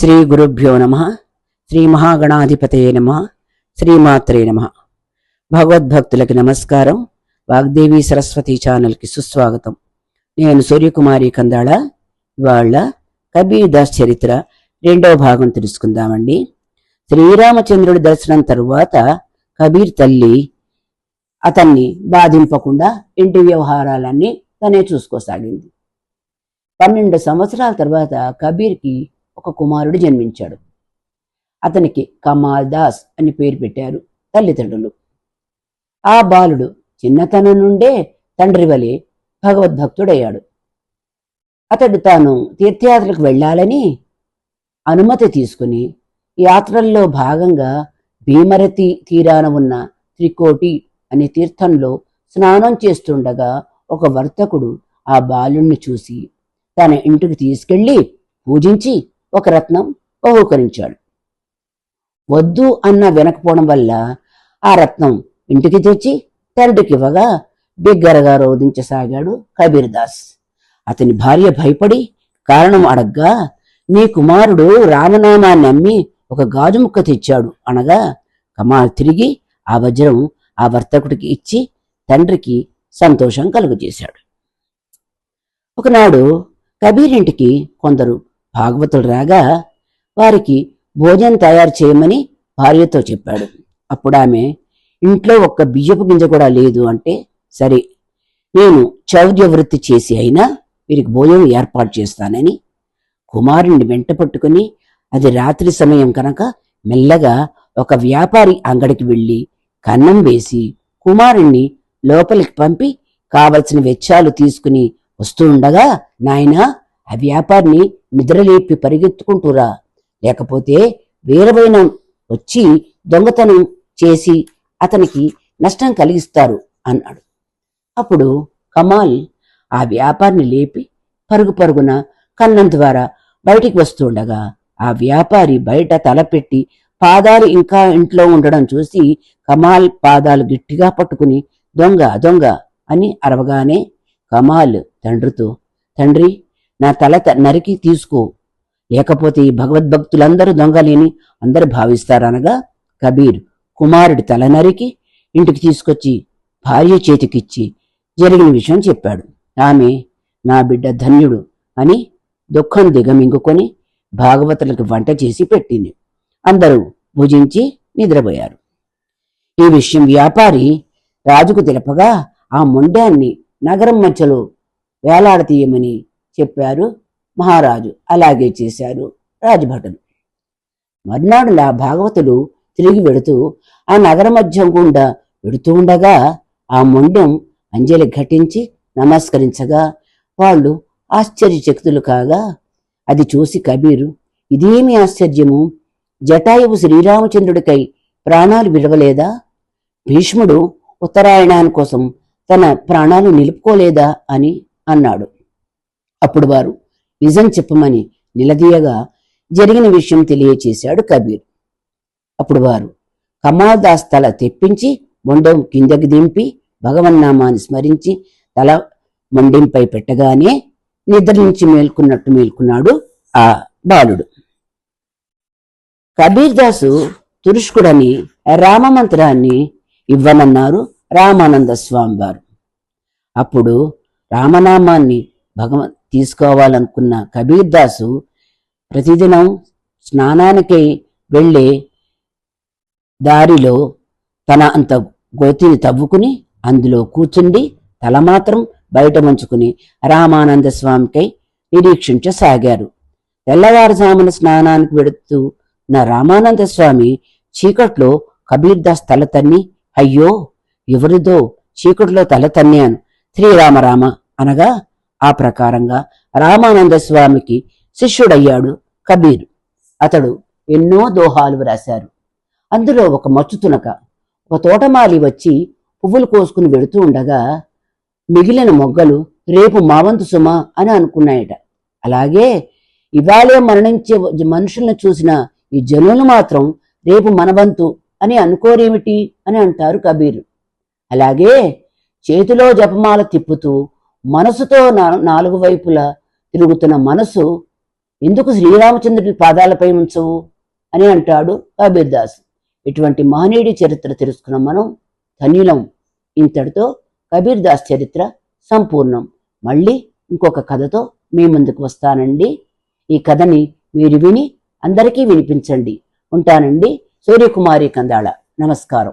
శ్రీ గురుభ్యో నమ శ్రీ మహాగణాధిపతయే నమ శ్రీమాత్రే నమ. భగవద్భక్తులకి నమస్కారం వాగ్దేవి సరస్వతి ఛానల్కి సుస్వాగతం. నేను సూర్యకుమారి కందాళ ఇవాళ కబీర్ దాస్ చరిత్ర రెండవ భాగం తెలుసుకుందామండి. శ్రీరామచంద్రుడి దర్శనం తరువాత కబీర్ తల్లి అతన్ని బాధింపకుండా ఇంటి వ్యవహారాలన్నీ తనే చూసుకోసాగింది. పన్నెండు సంవత్సరాల తర్వాత కబీర్కి ఒక కుమారుడు జన్మించాడు. అతనికి కమాల్ దాస్ అని పేరు పెట్టారు తల్లిదండ్రులు. ఆ బాలుడు చిన్నతనం నుండే తండ్రి వలె భగవద్భక్తుడయ్యాడు అతడు తాను తీర్థయాత్రకు వెళ్ళాలని అనుమతి తీసుకుని యాత్రల్లో భాగంగా భీమరతి తీరాన ఉన్న త్రికోటి అనే తీర్థంలో స్నానం చేస్తుండగా ఒక వర్తకుడు ఆ బాలుణ్ణి చూసి తన ఇంటికి తీసుకెళ్ళి పూజించి ఒక రత్నం బహూకరించాడు. వద్దు అన్న వినకపోవడం వల్ల ఆ రత్నం ఇంటికి తెచ్చి తండ్రికి ఇవ్వగా బిగ్గరగా రోధించసాగాడు కబీర్దాస్. అతని భార్య భయపడి కారణం అడగ్గా నీ కుమారుడు రామనామాన్ని నమ్మి ఒక గాజు ముక్క తెచ్చాడు అనగా కమాల్ తిరిగి ఆ వజ్రం ఆ వర్తకుడికి ఇచ్చి తండ్రికి సంతోషం కలుగజేశాడు. ఒకనాడు కబీర్ ఇంటికి కొందరు భాగవతుడు రాగా వారికి భోజనం తయారు చేయమని భార్యతో చెప్పాడు. అప్పుడు ఆమె ఇంట్లో ఒక్క బియ్యపు గింజ కూడా లేదు అంటే సరే నేను చౌర్య వృత్తి చేసి అయినా వీరికి భోజనం ఏర్పాటు చేస్తానని. కుమారుణ్ణి వెంట పట్టుకుని అది రాత్రి సమయం కనుక మెల్లగా ఒక వ్యాపారి అంగడికి వెళ్ళి కన్నం వేసి కుమారుణ్ణి లోపలికి పంపి కావలసిన వెచ్చాలు తీసుకుని వస్తూ ఉండగా నాయనా ఆ వ్యాపారిని నిద్రలేపి పరిగెత్తుకుంటూరా. లేకపోతే వీరవైన వచ్చి దొంగతనం చేసి అతనికి నష్టం కలిగిస్తారు అన్నాడు. అప్పుడు కమాల్ ఆ వ్యాపారిని లేపి పరుగు పరుగున కన్నం ద్వారా బయటికి వస్తుండగా ఆ వ్యాపారి బయట తలపెట్టి పాదాలు ఇంకా ఇంట్లో ఉండడం చూసి కమాల్ పాదాలు గట్టిగా పట్టుకుని దొంగ దొంగ అని అరవగానే కమాల్ తండ్రితో తండ్రి నా తల త- నరికి తీసుకో. లేకపోతే ఈ భగవద్భక్తులందరూ దొంగలేని అందరూ భావిస్తారనగా కబీర్ కుమారుడి తల నరికి ఇంటికి తీసుకొచ్చి భార్య చేతికిచ్చి జరిగిన విషయం చెప్పాడు. ఆమె నా బిడ్డ ధన్యుడు అని దుఃఖం దిగమింగుకొని భాగవతులకు వంట చేసి పెట్టింది. అందరూ భుజించి నిద్రపోయారు. ఈ విషయం వ్యాపారి రాజుకు తెలపగా ఆ మొండాన్ని నగరం మధ్యలో వేలాడతీయమని చెప్పారు మహారాజు. అలాగే చేశారు రాజభటులు. మర్నాడు నా భాగవతులు తిరిగి వెడుతూ ఆ నగర మధ్యం గుండా వెడుతూ ఉండగా ఆ మొండెం అంజలి ఘటించి నమస్కరించగా వాళ్ళు ఆశ్చర్యచకితులు కాగా అది చూసి కబీరు ఇదేమి ఆశ్చర్యము? జటాయువు శ్రీరామచంద్రుడికై ప్రాణాలు విడవలేదా? భీష్ముడు ఉత్తరాయణాని కోసం తన ప్రాణాలు నిలుపుకోలేదా? అని అన్నాడు. అప్పుడు వారు నిజం చెప్పమని నిలదీయగా జరిగిన విషయం తెలియచేశాడు కబీర్. అప్పుడు వారు కమాల్దాస్ తల తెప్పించి మొండం కిందకి దింపి భగవన్నామాన్ని స్మరించి తల మొండింపై పెట్టగానే నిద్ర నుంచి మేల్కొన్నట్టు మేల్కొన్నాడు ఆ బాలుడు. కబీర్ దాసు తురుష్కుడని రామమంత్రాన్ని ఇవ్వనన్నారు రామానంద స్వామి వారు అప్పుడు రామనామాన్ని భగవన్ తీసుకోవాలనుకున్న కబీర్ దాసు ప్రతిదినం స్నానానికి వెళ్ళే దారిలో తన అంత గోతిని తవ్వుకుని అందులో కూర్చుండి తల మాత్రం బయట ముంచుకుని రామానంద స్వామికై నిరీక్షించసాగారు. తెల్లవారుజామున స్నానానికి వెడుతూ నా రామానంద స్వామి చీకట్లో కబీర్ దాస్ తల తన్ని అయ్యో ఎవరిదో చీకట్లో తల తన్నాను. శ్రీరామరామ అనగా ఆ ప్రకారంగా రామానంద స్వామికి శిష్యుడయ్యాడు కబీర్. అతడు ఎన్నో దోహాలు వ్రాశారు. అందులో ఒక మచ్చుతునక ఒక తోటమాలి వచ్చి పువ్వులు కోసుకుని వెడుతూ ఉండగా మిగిలిన మొగ్గలు రేపు మావంతు సుమ అని అనుకున్నాయట. అలాగే ఇవాళే మరణించే మనుషులను చూసిన ఈ జనులు మాత్రం రేపు మనవంతు అని అనుకోరేమిటి అని అంటారు కబీర్. అలాగే చేతిలో జపమాల తిప్పుతూ మనసుతో నా- నాలుగు వైపులా తిరుగుతున్న మనసు ఎందుకు శ్రీరామచంద్రుడి పాదాలపై ఉంచవు? అని అంటాడు కబీర్దాస్ ఇటువంటి మహనీయుడి చరిత్ర తెలుసుకున్న మనం ధన్యులం. ఇంతటితో కబీర్దాస్ చరిత్ర సంపూర్ణం. మళ్ళీ ఇంకొక కథతో మీ ముందుకు వస్తానండి. ఈ కథని మీరు విని అందరికీ వినిపించండి. ఉంటానండి సూర్యకుమారి కందాళ నమస్కారం.